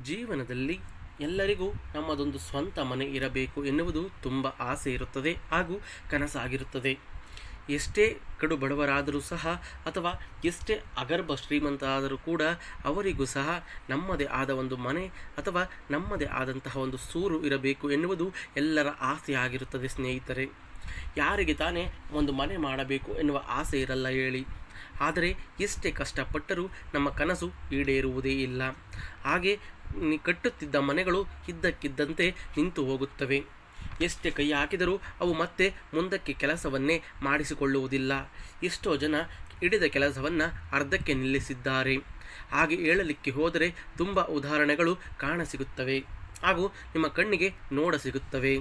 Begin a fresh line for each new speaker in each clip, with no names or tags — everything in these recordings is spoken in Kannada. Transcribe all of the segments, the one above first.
ಜೀವನದಲ್ಲಿ ಎಲ್ಲರಿಗೂ ನಮ್ಮದೊಂದು ಸ್ವಂತ ಮನೆ ಇರಬೇಕು ಎನ್ನುವುದು ತುಂಬ ಆಸೆ ಇರುತ್ತದೆ ಹಾಗೂ ಕನಸಾಗಿರುತ್ತದೆ. ಎಷ್ಟೇ ಕಡು ಬಡವರಾದರೂ ಸಹ ಅಥವಾ ಎಷ್ಟೇ ಅಗರ್ಭ ಶ್ರೀಮಂತ ಆದರೂ ಕೂಡ ಅವರಿಗೂ ಸಹ ನಮ್ಮದೇ ಆದ ಒಂದು ಮನೆ ಅಥವಾ ನಮ್ಮದೇ ಆದಂತಹ ಒಂದು ಸೂರು ಇರಬೇಕು ಎನ್ನುವುದು ಎಲ್ಲರ ಆಸೆಯಾಗಿರುತ್ತದೆ ಸ್ನೇಹಿತರೆ. ಯಾರಿಗೆ ತಾನೇ ಒಂದು ಮನೆ ಮಾಡಬೇಕು ಎನ್ನುವ ಆಸೆ ಇರಲ್ಲ ಹೇಳಿ. ಆದರೆ ಎಷ್ಟೇ ಕಷ್ಟಪಟ್ಟರೂ ನಮ್ಮ ಕನಸು ಈಡೇರುವುದೇ ಇಲ್ಲ. ಹಾಗೆ ಕಟ್ಟುತ್ತಿದ್ದ ಮನೆಗಳು ಇದ್ದಕ್ಕಿದ್ದಂತೆ ನಿಂತು ಹೋಗುತ್ತವೆ. ಎಷ್ಟೇ ಕೈ ಹಾಕಿದರೂ ಅವು ಮತ್ತೆ ಮುಂದಕ್ಕೆ ಕೆಲಸವನ್ನೇ ಮಾಡಿಸಿಕೊಳ್ಳುವುದಿಲ್ಲ. ಎಷ್ಟೋ ಜನ ಹಿಡಿದ ಕೆಲಸವನ್ನು ಅರ್ಧಕ್ಕೆ ನಿಲ್ಲಿಸಿದ್ದಾರೆ. ಹಾಗೆ ಹೇಳಲಿಕ್ಕೆ ಹೋದರೆ ತುಂಬ ಉದಾಹರಣೆಗಳು ಕಾಣಸಿಗುತ್ತವೆ. ಹಾಗೂ ನಿಮ್ಮ ಕಣ್ಣಿಗೆ ನೋಡ ಸಿಗುತ್ತವೆ.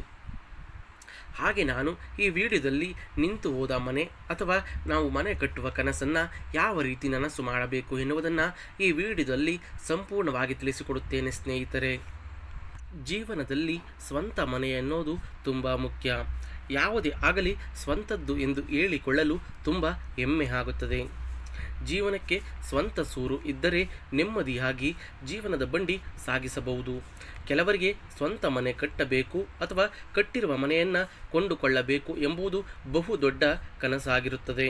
ಹಾಗೆ ನಾನು ಈ ವಿಡಿಯೋದಲ್ಲಿ ನಿಂತು ಹೋದ ಮನೆ ಅಥವಾ ನಾವು ಮನೆ ಕಟ್ಟುವ ಕನಸನ್ನು ಯಾವ ರೀತಿ ನನಸು ಮಾಡಬೇಕು ಎನ್ನುವುದನ್ನು ಈ ವಿಡಿಯೋದಲ್ಲಿ ಸಂಪೂರ್ಣವಾಗಿ ತಿಳಿಸಿಕೊಡುತ್ತೇನೆ ಸ್ನೇಹಿತರೆ. ಜೀವನದಲ್ಲಿ ಸ್ವಂತ ಮನೆ ಅನ್ನೋದು ತುಂಬ ಮುಖ್ಯ. ಯಾವುದೇ ಆಗಲಿ ಸ್ವಂತದ್ದು ಎಂದು ಹೇಳಿಕೊಳ್ಳಲು ತುಂಬ ಹೆಮ್ಮೆ ಆಗುತ್ತದೆ. ಜೀವನಕ್ಕೆ ಸ್ವಂತ ಸೂರು ಇದ್ದರೆ ನೆಮ್ಮದಿಯಾಗಿ ಜೀವನದ ಬಂಡಿ ಸಾಗಿಸಬಹುದು. ಕೆಲವರಿಗೆ ಸ್ವಂತ ಮನೆ ಕಟ್ಟಬೇಕು ಅಥವಾ ಕಟ್ಟಿರುವ ಮನೆಯನ್ನು ಕೊಂಡುಕೊಳ್ಳಬೇಕು ಎಂಬುದು ಬಹು ದೊಡ್ಡ ಕನಸಾಗಿರುತ್ತದೆ.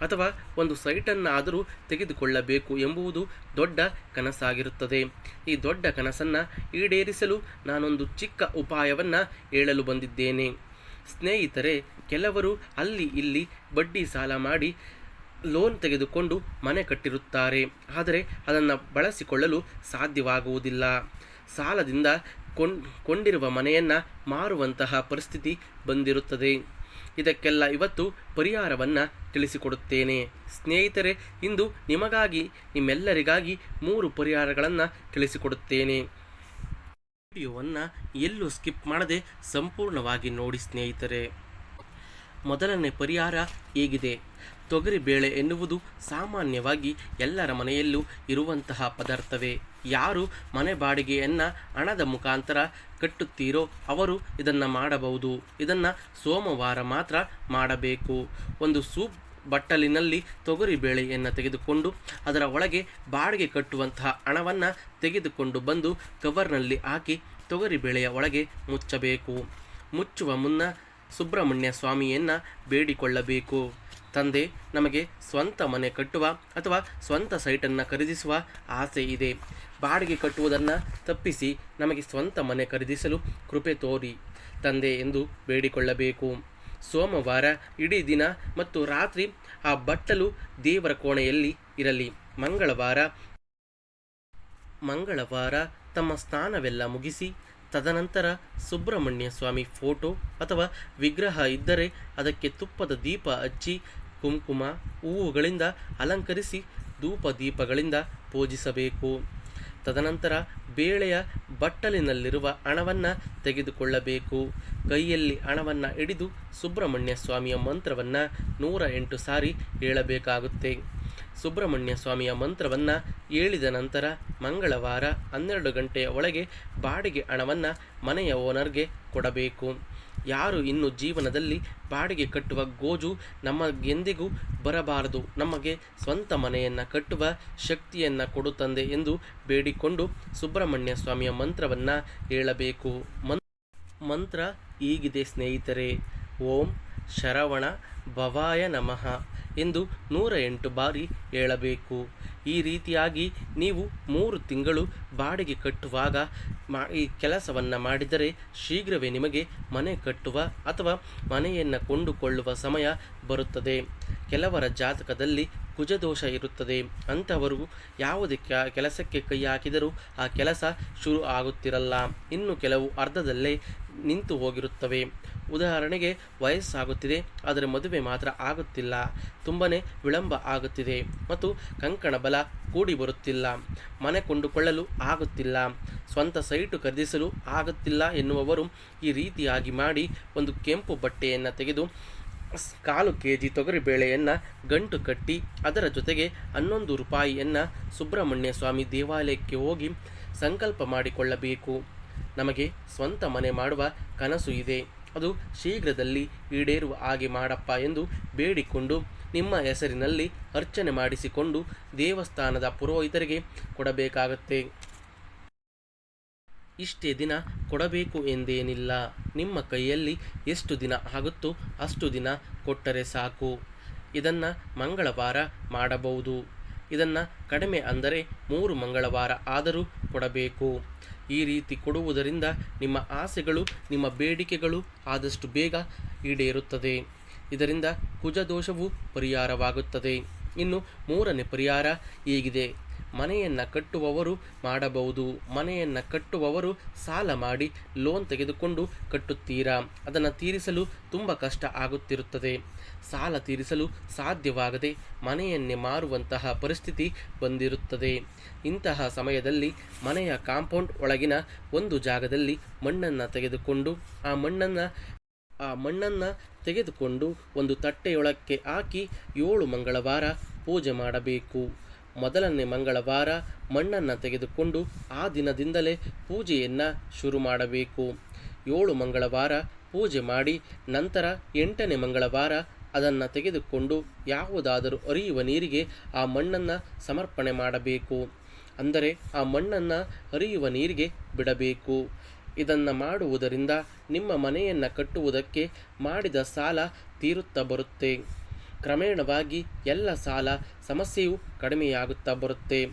ಅಥವಾ ಒಂದು ಸೈಟನ್ನಾದರೂ ತೆಗೆದುಕೊಳ್ಳಬೇಕು ಎಂಬುವುದು ದೊಡ್ಡ ಕನಸಾಗಿರುತ್ತದೆ. ಈ ದೊಡ್ಡ ಕನಸನ್ನು ಈಡೇರಿಸಲು ನಾನೊಂದು ಚಿಕ್ಕ ಉಪಾಯವನ್ನು ಹೇಳಲು ಬಂದಿದ್ದೇನೆ. ಸ್ನೇಹಿತರೆ, ಕೆಲವರು ಅಲ್ಲಿ ಇಲ್ಲಿ ಬಡ್ಡಿ ಸಾಲ ಮಾಡಿ ಲೋನ್ ತೆಗೆದುಕೊಂಡು ಮನೆ ಕಟ್ಟಿರುತ್ತಾರೆ. ಆದರೆ ಅದನ್ನು ಬಳಸಿಕೊಳ್ಳಲು ಸಾಧ್ಯವಾಗುವುದಿಲ್ಲ. ಸಾಲದಿಂದ ಕೊಂಡ್, ಕೊಂಡಿರುವ ಮನೆಯನ್ನು ಮಾರುವಂತಹ ಪರಿಸ್ಥಿತಿ ಬಂದಿರುತ್ತದೆ. ಇದಕ್ಕೆಲ್ಲ ಇವತ್ತು ಪರಿಹಾರವನ್ನು ತಿಳಿಸಿಕೊಡುತ್ತೇನೆ. ಸ್ನೇಹಿತರೆ, ಇಂದು ನಿಮಗಾಗಿ, ನಿಮ್ಮೆಲ್ಲರಿಗಾಗಿ ಮೂರು ಪರಿಹಾರಗಳನ್ನು ತಿಳಿಸಿಕೊಡುತ್ತೇನೆ. ವಿಡಿಯೋವನ್ನು ಎಲ್ಲೂ ಸ್ಕಿಪ್ ಮಾಡದೆ ಸಂಪೂರ್ಣವಾಗಿ ನೋಡಿ ಸ್ನೇಹಿತರೆ. ಮೊದಲನೇ ಪರಿಹಾರ ಹೇಗಿದೆ? ತೊಗರಿಬೇಳೆ ಎನ್ನುವುದು ಸಾಮಾನ್ಯವಾಗಿ ಎಲ್ಲರ ಮನೆಯಲ್ಲೂ ಇರುವಂತಹ ಪದಾರ್ಥವೇ. ಯಾರು ಮನೆ ಬಾಡಿಗೆಯನ್ನು ಹಣದ ಮುಖಾಂತರ ಕಟ್ಟುತ್ತೀರೋ ಅವರು ಇದನ್ನು ಮಾಡಬಹುದು. ಇದನ್ನು ಸೋಮವಾರ ಮಾತ್ರ ಮಾಡಬೇಕು. ಒಂದು ಸೂಪ್ ಬಟ್ಟಲಿನಲ್ಲಿ ತೊಗರಿ ಬೇಳೆಯನ್ನು ತೆಗೆದುಕೊಂಡು ಅದರ ಒಳಗೆ ಬಾಡಿಗೆ ಕಟ್ಟುವಂತಹ ಹಣವನ್ನು ತೆಗೆದುಕೊಂಡು ಬಂದು ಕವರ್ನಲ್ಲಿ ಹಾಕಿ ತೊಗರಿ ಬೇಳೆಯ ಒಳಗೆ ಮುಚ್ಚಬೇಕು. ಮುಚ್ಚುವ ಮುನ್ನ ಸುಬ್ರಹ್ಮಣ್ಯ ಸ್ವಾಮಿಯನ್ನು ಬೇಡಿಕೊಳ್ಳಬೇಕು. ತಂದೆ ನಮಗೆ ಸ್ವಂತ ಮನೆ ಕಟ್ಟುವ ಅಥವಾ ಸ್ವಂತ ಸೈಟನ್ನು ಖರೀದಿಸುವ ಆಸೆ ಇದೆ. ಬಾಡಿಗೆ ಕಟ್ಟುವುದನ್ನು ತಪ್ಪಿಸಿ ನಮಗೆ ಸ್ವಂತ ಮನೆ ಖರೀದಿಸಲು ಕೃಪೆ ತೋರಿ ತಂದೆ ಎಂದು ಬೇಡಿಕೊಳ್ಳಬೇಕು. ಸೋಮವಾರ ಇಡೀ ದಿನ ಮತ್ತು ರಾತ್ರಿ ಆ ಬಟ್ಟಲು ದೇವರ ಕೋಣೆಯಲ್ಲಿ ಇರಲಿ. ಮಂಗಳವಾರ ಮಂಗಳವಾರ ತಮ್ಮ ಸ್ನಾನವೆಲ್ಲ ಮುಗಿಸಿ ತದನಂತರ ಸುಬ್ರಹ್ಮಣ್ಯ ಸ್ವಾಮಿ ಫೋಟೋ ಅಥವಾ ವಿಗ್ರಹ ಇದ್ದರೆ ಅದಕ್ಕೆ ತುಪ್ಪದ ದೀಪ ಹಚ್ಚಿ ಕುಂಕುಮ ಹೂವುಗಳಿಂದ ಅಲಂಕರಿಸಿ ಧೂಪ ದೀಪಗಳಿಂದ ಪೂಜಿಸಬೇಕು. ತದನಂತರ ಬೇಳೆಯ ಬಟ್ಟಲಿನಲ್ಲಿರುವ ಹಣವನ್ನು ತೆಗೆದುಕೊಳ್ಳಬೇಕು. ಕೈಯಲ್ಲಿ ಹಣವನ್ನು ಹಿಡಿದು ಸುಬ್ರಹ್ಮಣ್ಯ ಸ್ವಾಮಿಯ ಮಂತ್ರವನ್ನು ನೂರ ಎಂಟು ಸಾರಿ ಹೇಳಬೇಕಾಗುತ್ತೆ. ಸುಬ್ರಹ್ಮಣ್ಯ ಸ್ವಾಮಿಯ ಮಂತ್ರವನ್ನು ಹೇಳಿದ ನಂತರ ಮಂಗಳವಾರ ಹನ್ನೆರಡು ಗಂಟೆಯ ಒಳಗೆ ಬಾಡಿಗೆ ಹಣವನ್ನು ಮನೆಯ ಓನರ್ಗೆ ಕೊಡಬೇಕು. ಯಾರು ಇನ್ನು ಜೀವನದಲ್ಲಿ ಬಾಡಿಗೆ ಕಟ್ಟುವ ಗೋಜು ನಮಗೆಂದಿಗೂ ಬರಬಾರದು. ನಮಗೆ ಸ್ವಂತ ಮನೆಯನ್ನು ಕಟ್ಟುವ ಶಕ್ತಿಯನ್ನು ಕೊಡುತ್ತಂದೆ ತಂದೆ ಎಂದು ಬೇಡಿಕೊಂಡು ಸುಬ್ರಹ್ಮಣ್ಯ ಸ್ವಾಮಿಯ ಮಂತ್ರವನ್ನು ಹೇಳಬೇಕು. ಮಂತ್ರ ಹೀಗಿದೆ ಸ್ನೇಹಿತರೆ. ಓಂ ಶರವಣ ಭವಾಯ ನಮಃ. ಎಂದು ನೂರ ಎಂಟು ಬಾರಿ ಹೇಳಬೇಕು. ಈ ರೀತಿಯಾಗಿ ನೀವು ಮೂರು ತಿಂಗಳು ಬಾಡಿಗೆ ಕಟ್ಟುವಾಗ ಮಾ ಈ ಕೆಲಸವನ್ನು ಮಾಡಿದರೆ ಶೀಘ್ರವೇ ನಿಮಗೆ ಮನೆ ಕಟ್ಟುವ ಅಥವಾ ಮನೆಯನ್ನು ಕೊಂಡುಕೊಳ್ಳುವ ಸಮಯ ಬರುತ್ತದೆ. ಕೆಲವರ ಜಾತಕದಲ್ಲಿ ಕುಜದೋಷ ಇರುತ್ತದೆ. ಅಂಥವರು ಯಾವುದೇ ಕೆಲಸಕ್ಕೆ ಕೈ ಹಾಕಿದರೂ ಆ ಕೆಲಸ ಶುರು ಆಗುತ್ತಿರಲ್ಲ. ಇನ್ನು ಕೆಲವು ಅರ್ಧದಲ್ಲೇ ನಿಂತು ಹೋಗಿರುತ್ತವೆ. ಉದಾಹರಣೆಗೆ ವಯಸ್ಸಾಗುತ್ತಿದೆ, ಆದರೆ ಮದುವೆ ಮಾತ್ರ ಆಗುತ್ತಿಲ್ಲ. ತುಂಬನೇ ವಿಳಂಬ ಆಗುತ್ತಿದೆ ಮತ್ತು ಕಂಕಣ ಬಲ ಕೂಡಿ ಬರುತ್ತಿಲ್ಲ. ಮನೆ ಕೊಂಡುಕೊಳ್ಳಲು ಆಗುತ್ತಿಲ್ಲ. ಸ್ವಂತ ಸೈಟು ಖರೀದಿಸಲು ಆಗುತ್ತಿಲ್ಲ ಎನ್ನುವವರು ಈ ರೀತಿಯಾಗಿ ಮಾಡಿ ಒಂದು ಕೆಂಪು ಬಟ್ಟೆಯನ್ನು ತೆಗೆದು, ಕಾಲು ಕೆ ಜಿ ತೊಗರಿಬೇಳೆಯನ್ನು ಗಂಟು ಕಟ್ಟಿ, ಅದರ ಜೊತೆಗೆ ಹನ್ನೊಂದು ರೂಪಾಯಿಯನ್ನು ಸುಬ್ರಹ್ಮಣ್ಯ ಸ್ವಾಮಿ ದೇವಾಲಯಕ್ಕೆ ಹೋಗಿ ಸಂಕಲ್ಪ ಮಾಡಿಕೊಳ್ಳಬೇಕು. ನಮಗೆ ಸ್ವಂತ ಮನೆ ಮಾಡುವ ಕನಸು ಇದೆ. ಅದು ಶೀಘ್ರದಲ್ಲಿ ಈಡೇರುವ ಹಾಗೆ ಮಾಡಪ್ಪ ಎಂದು ಬೇಡಿಕೊಂಡು ನಿಮ್ಮ ಹೆಸರಿನಲ್ಲಿ ಅರ್ಚನೆ ಮಾಡಿಸಿಕೊಂಡು ದೇವಸ್ಥಾನದ ಪುರೋಹಿತರಿಗೆ ಕೊಡಬೇಕಾಗತ್ತೆ. ಇಷ್ಟೇ ದಿನ ಕೊಡಬೇಕು ಎಂದೇನಿಲ್ಲ. ನಿಮ್ಮ ಕೈಯಲ್ಲಿ ಎಷ್ಟು ದಿನ ಆಗುತ್ತೋ ಅಷ್ಟು ದಿನ ಕೊಟ್ಟರೆ ಸಾಕು. ಇದನ್ನು ಮಂಗಳವಾರ ಮಾಡಬಹುದು. ಇದನ್ನು ಕಡಿಮೆ ಅಂದರೆ ಮೂರು ಮಂಗಳವಾರ ಆದರೂ ಕೊಡಬೇಕು. ಈ ರೀತಿ ಕೊಡುವುದರಿಂದ ನಿಮ್ಮ ಆಸೆಗಳು, ನಿಮ್ಮ ಬೇಡಿಕೆಗಳು ಆದಷ್ಟು ಬೇಗ ಈಡೇರುತ್ತದೆ. ಇದರಿಂದ ಕುಜದೋಷವು ಪರಿಹಾರವಾಗುತ್ತದೆ. ಇನ್ನು ಮೂರನೇ ಪರಿಹಾರ ಹೀಗಿದೆ. ಮನೆಯನ್ನು ಕಟ್ಟುವವರು ಮಾಡಬಹುದು. ಮನೆಯನ್ನು ಕಟ್ಟುವವರು ಸಾಲ ಮಾಡಿ ಲೋನ್ ತೆಗೆದುಕೊಂಡು ಕಟ್ಟುತ್ತೀರಾ? ಅದನ್ನು ತೀರಿಸಲು ತುಂಬ ಕಷ್ಟ ಆಗುತ್ತಿರುತ್ತದೆ. ಸಾಲ ತೀರಿಸಲು ಸಾಧ್ಯವಾಗದೆ ಮನೆಯನ್ನೇ ಮಾರುವಂತಹ ಪರಿಸ್ಥಿತಿ ಬಂದಿರುತ್ತದೆ. ಇಂತಹ ಸಮಯದಲ್ಲಿ ಮನೆಯ ಕಾಂಪೌಂಡ್ ಒಳಗಿನ ಒಂದು ಜಾಗದಲ್ಲಿ ಮಣ್ಣನ್ನು ತೆಗೆದುಕೊಂಡು, ಆ ಮಣ್ಣನ್ನು ಆ ಮಣ್ಣನ್ನು ತೆಗೆದುಕೊಂಡು ಒಂದು ತಟ್ಟೆಯೊಳಕ್ಕೆ ಹಾಕಿ ಏಳು ಮಂಗಳವಾರ ಪೂಜೆ ಮಾಡಬೇಕು. ಮೊದಲನೇ ಮಂಗಳವಾರ ಮಣ್ಣನ್ನು ತೆಗೆದುಕೊಂಡು ಆ ದಿನದಿಂದಲೇ ಪೂಜೆಯನ್ನು ಶುರು ಮಾಡಬೇಕು. ಏಳು ಮಂಗಳವಾರ ಪೂಜೆ ಮಾಡಿ ನಂತರ ಎಂಟನೇ ಮಂಗಳವಾರ ಅದನ್ನು ತೆಗೆದುಕೊಂಡು ಯಾವುದಾದರೂ ಹರಿಯುವ ನೀರಿಗೆ ಆ ಮಣ್ಣನ್ನು ಸಮರ್ಪಣೆ ಮಾಡಬೇಕು. ಅಂದರೆ ಆ ಮಣ್ಣನ್ನು ಹರಿಯುವ ನೀರಿಗೆ ಬಿಡಬೇಕು. ಇದನ್ನು ಮಾಡುವುದರಿಂದ ನಿಮ್ಮ ಮನೆಯನ್ನು ಕಟ್ಟುವುದಕ್ಕೆ ಮಾಡಿದ ಸಾಲ ತೀರುತ್ತಾ ಬರುತ್ತೆ. ಕ್ರಮೇಣವಾಗಿ ಎಲ್ಲ ಸಾಲ ಸಮಸ್ಯೆಯು ಕಡಿಮೆಯಾಗುತ್ತಾ ಬರುತ್ತೆ.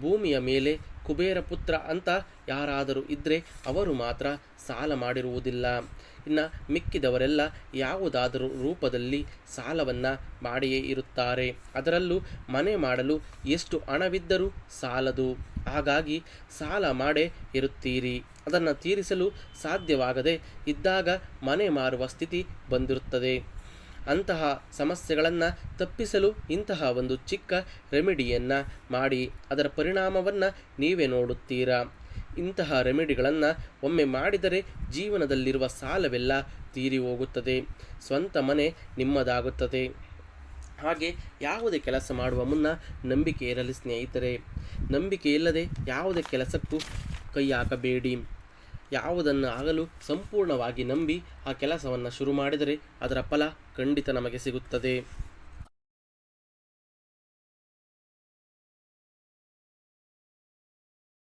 ಭೂಮಿಯ ಮೇಲೆ ಕುಬೇರ ಪುತ್ರ ಅಂತ ಯಾರಾದರೂ ಇದ್ದರೆ ಅವರು ಮಾತ್ರ ಸಾಲ ಮಾಡಿರುವುದಿಲ್ಲ. ಇನ್ನು ಮಿಕ್ಕಿದವರೆಲ್ಲ ಯಾವುದಾದರೂ ರೂಪದಲ್ಲಿ ಸಾಲವನ್ನು ಮಾಡಿಯೇ ಇರುತ್ತಾರೆ. ಅದರಲ್ಲೂ ಮನೆ ಮಾಡಲು ಎಷ್ಟು ಹಣವಿದ್ದರೂ ಸಾಲದು. ಹಾಗಾಗಿ ಸಾಲ ಮಾಡೇ ಇರುತ್ತೀರಿ. ಅದನ್ನು ತೀರಿಸಲು ಸಾಧ್ಯವಾಗದೆ ಇದ್ದಾಗ ಮನೆ ಮಾರುವ ಸ್ಥಿತಿ ಬಂದಿರುತ್ತದೆ. ಅಂತಹ ಸಮಸ್ಯೆಗಳನ್ನು ತಪ್ಪಿಸಲು ಇಂತಹ ಒಂದು ಚಿಕ್ಕ ರೆಮಿಡಿಯನ್ನು ಮಾಡಿ ಅದರ ಪರಿಣಾಮವನ್ನು ನೀವೇ ನೋಡುತ್ತೀರಾ? ಇಂತಹ ರೆಮಿಡಿಗಳನ್ನು ಒಮ್ಮೆ ಮಾಡಿದರೆ ಜೀವನದಲ್ಲಿರುವ ಸಾಲವೆಲ್ಲ ತೀರಿ ಹೋಗುತ್ತದೆ, ಸ್ವಂತ ಮನೆ ನಿಮ್ಮದಾಗುತ್ತದೆ. ಹಾಗೆ ಯಾವುದೇ ಕೆಲಸ ಮಾಡುವ ಮುನ್ನ ನಂಬಿಕೆ ಇರಲಿ ಸ್ನೇಹಿತರೆ. ನಂಬಿಕೆ ಇಲ್ಲದೆ ಯಾವುದೇ ಕೆಲಸಕ್ಕೂ ಕೈ ಹಾಕಬೇಡಿ ಯಾವುದನ್ನು ಆಗಲು ಸಂಪೂರ್ಣವಾಗಿ ನಂಬಿ ಆ ಕೆಲಸವನ್ನು ಶುರು ಮಾಡಿದರೆ ಅದರ ಫಲ ಖಂಡಿತ ನಮಗೆ ಸಿಗುತ್ತದೆ.